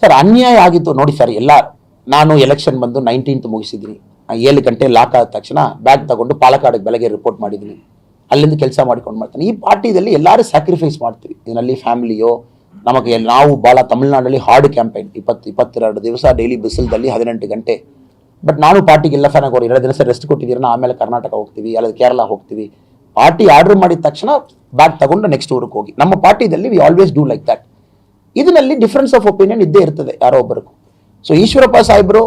Sir, ಅನ್ಯಾಯ ಆಗಿತ್ತು ನೋಡಿ ಸರ್, ಎಲ್ಲ ನಾನು ಎಲೆಕ್ಷನ್ ಬಂದು ನೈನ್ಟೀನ್ತ್ ಮುಗಿಸಿದ್ದೀನಿ. ಆ ಏಳು ಗಂಟೆ ಲಾಕ್ ಆದ ತಕ್ಷಣ ಬ್ಯಾಗ್ ತಗೊಂಡು ಪಾಲಕ್ಕಾಡಿಗೆ ಬೆಳಗ್ಗೆ ರಿಪೋರ್ಟ್ ಮಾಡಿದ್ದೀನಿ. ಅಲ್ಲಿಂದ ಕೆಲಸ ಮಾಡ್ಕೊಂಡು ಮಾಡ್ತೀನಿ. ಈ ಪಾರ್ಟಿದಲ್ಲಿ ಎಲ್ಲರೂ ಸ್ಯಾಕ್ರಿಫೈಸ್ ಮಾಡ್ತೀವಿ. ಇದರಲ್ಲಿ ಫ್ಯಾಮಿಲಿಯೋ ನಮಗೆ ನಾವು ಭಾಳ ತಮಿಳ್ನಾಡಲ್ಲಿ ಹಾರ್ಡ್ ಕ್ಯಾಂಪೇನ್ ಇಪ್ಪತ್ತು, ಇಪ್ಪತ್ತೆರಡು ದಿವಸ ಡೈಲಿ ಬಿಸಿಲಲ್ಲಿ ಹದಿನೆಂಟು ಗಂಟೆ. ಬಟ್ ನಾನು ಪಾರ್ಟಿಗೆ ಎಲ್ಲ ಫ್ಯಾನ್ ಆಗೋರು ಎರಡು ದಿವಸ ರೆಸ್ಟ್ ಕೊಟ್ಟಿದ್ದೀರನ್ನ ಆಮೇಲೆ ಕರ್ನಾಟಕ ಹೋಗ್ತೀವಿ ಅಲ್ಲ ಕೇರಳ ಹೋಗ್ತೀವಿ. ಪಾರ್ಟಿ ಆರ್ಡರ್ ಮಾಡಿದ ತಕ್ಷಣ ಬ್ಯಾಗ್ ತಗೊಂಡು ನೆಕ್ಸ್ಟ್ ಊರಿಗೆ ಹೋಗಿ. ನಮ್ಮ ಪಾರ್ಟಿದಲ್ಲಿ we always do like that ಇದರಲ್ಲಿ ಡಿಫ್ರೆನ್ಸ್ ಆಫ್ ಒಪಿನಿಯನ್ ಇದ್ದೇ ಇರ್ತದೆ ಯಾರೋ ಒಬ್ಬರಿಗೂ ಸೊ ಈಶ್ವರಪ್ಪ ಸಾಹೇಬರು,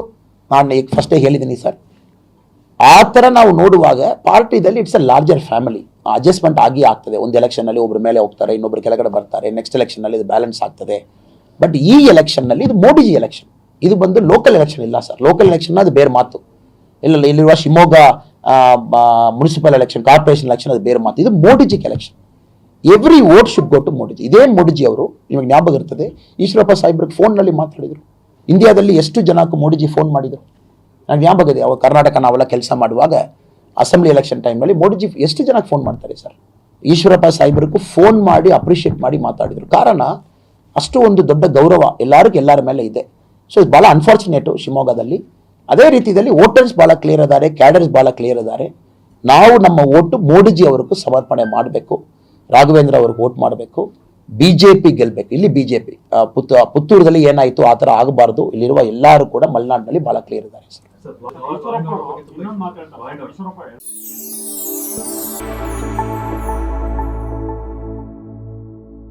ನಾನು ಈಗ ಫಸ್ಟೇ ಹೇಳಿದ್ದೀನಿ ಸರ್ ಆ ಥರ ನಾವು ನೋಡುವಾಗ ಪಾರ್ಟಿದಲ್ಲಿ it's a larger family adjustment ಆಗಿ ಆಗ್ತದೆ. ಒಂದು ಎಲೆಕ್ಷನಲ್ಲಿ ಒಬ್ಬರ ಮೇಲೆ ಹೋಗ್ತಾರೆ, ಇನ್ನೊಬ್ರು ಕೆಳಗಡೆ ಬರ್ತಾರೆ ನೆಕ್ಸ್ಟ್ ಎಲೆಕ್ಷನಲ್ಲಿ ಇದು ಬ್ಯಾಲೆನ್ಸ್ ಆಗ್ತದೆ. ಬಟ್ ಈ ಎಲೆಕ್ಷನ್ನಲ್ಲಿ ಇದು ಮೋದಿಜಿ ಎಲೆಕ್ಷನ್ ಇದು ಬಂದು ಲೋಕಲ್ ಎಲೆಕ್ಷನ್ ಇಲ್ಲ ಸರ್ ಲೋಕಲ್ ಎಲೆಕ್ಷನ್ ಅದು ಬೇರೆ ಮಾತು. ಇಲ್ಲ ಇಲ್ಲಿರುವ Shivamogga municipal election corporation election ಅದು ಬೇರೆ ಮಾತು. ಇದು Modiji election every vote should go to Modiji ಇದೇ ಮೋಡಿಜಿ ಅವರು, ನಿಮಗೆ ಜ್ಞಾಪಕ ಇರ್ತದೆ, ಈಶ್ವರಪ್ಪ ಸಾಹೇಬ್ರಿಗೆ ಫೋನ್ನಲ್ಲಿ ಮಾತಾಡಿದರು. ಇಂಡಿಯಾದಲ್ಲಿ ಎಷ್ಟು ಜನಕ್ಕೆ ಮೋಡಿಜಿ ಫೋನ್ ಮಾಡಿದರು? ನನಗೆ ಜ್ಞಾಪಕ ಇದೆ, ಅವಾಗ ಕರ್ನಾಟಕ ನಾವೆಲ್ಲ ಕೆಲಸ ಮಾಡುವಾಗ ಅಸೆಂಬ್ಲಿ ಎಲೆಕ್ಷನ್ ಟೈಮಲ್ಲಿ ಮೋಡಿಜಿ ಎಷ್ಟು ಜನಕ್ಕೆ ಫೋನ್ ಮಾಡ್ತಾರೆ ಸರ್ ಈಶ್ವರಪ್ಪ ಸಾಹೇಬ್ರಿಗೂ ಫೋನ್ ಮಾಡಿ ಅಪ್ರಿಷಿಯೇಟ್ ಮಾಡಿ ಮಾತಾಡಿದರು. ಕಾರಣ, ಅಷ್ಟು ಒಂದು ದೊಡ್ಡ ಗೌರವ ಎಲ್ಲರಿಗೂ ಎಲ್ಲರ ಮೇಲೆ ಇದೆ. ಸೊ ಇದು ಭಾಳ ಅನ್ಫಾರ್ಚುನೇಟು ಶಿವಮೊಗ್ಗದಲ್ಲಿ. ಅದೇ ರೀತಿಯಲ್ಲಿ ವೋಟರ್ಸ್ ಭಾಳ ಕ್ಲಿಯರ್ ಇದ್ದಾರೆ ಕ್ಯಾಡರ್ಸ್ ಭಾಳ ಕ್ಲಿಯರ್ ಇದ್ದಾರೆ. ನಾವು ನಮ್ಮ ಓಟು ಮೋಡಿಜಿ ಅವರಿಗೂ ಸಮರ್ಪಣೆ ಮಾಡಬೇಕು. ರಾಘವೇಂದ್ರ ಅವ್ರಿಗೆ ವೋಟ್ ಮಾಡಬೇಕು ಬಿ ಜೆ ಪಿ ಗೆಲ್ಬೇಕು ಇಲ್ಲಿ ಬಿ ಜೆ ಪಿ ಪುತ್ತ ಪುತ್ತೂರದಲ್ಲಿ ಏನಾಯಿತು ಆ ಥರ ಆಗಬಾರ್ದು ಇಲ್ಲಿರುವ ಎಲ್ಲರೂ ಕೂಡ ಮಲೆನಾಡಿನಲ್ಲಿ ಭಾಳ ಕ್ಲಿಯರ್ ಇದ್ದಾರೆ ಸರ್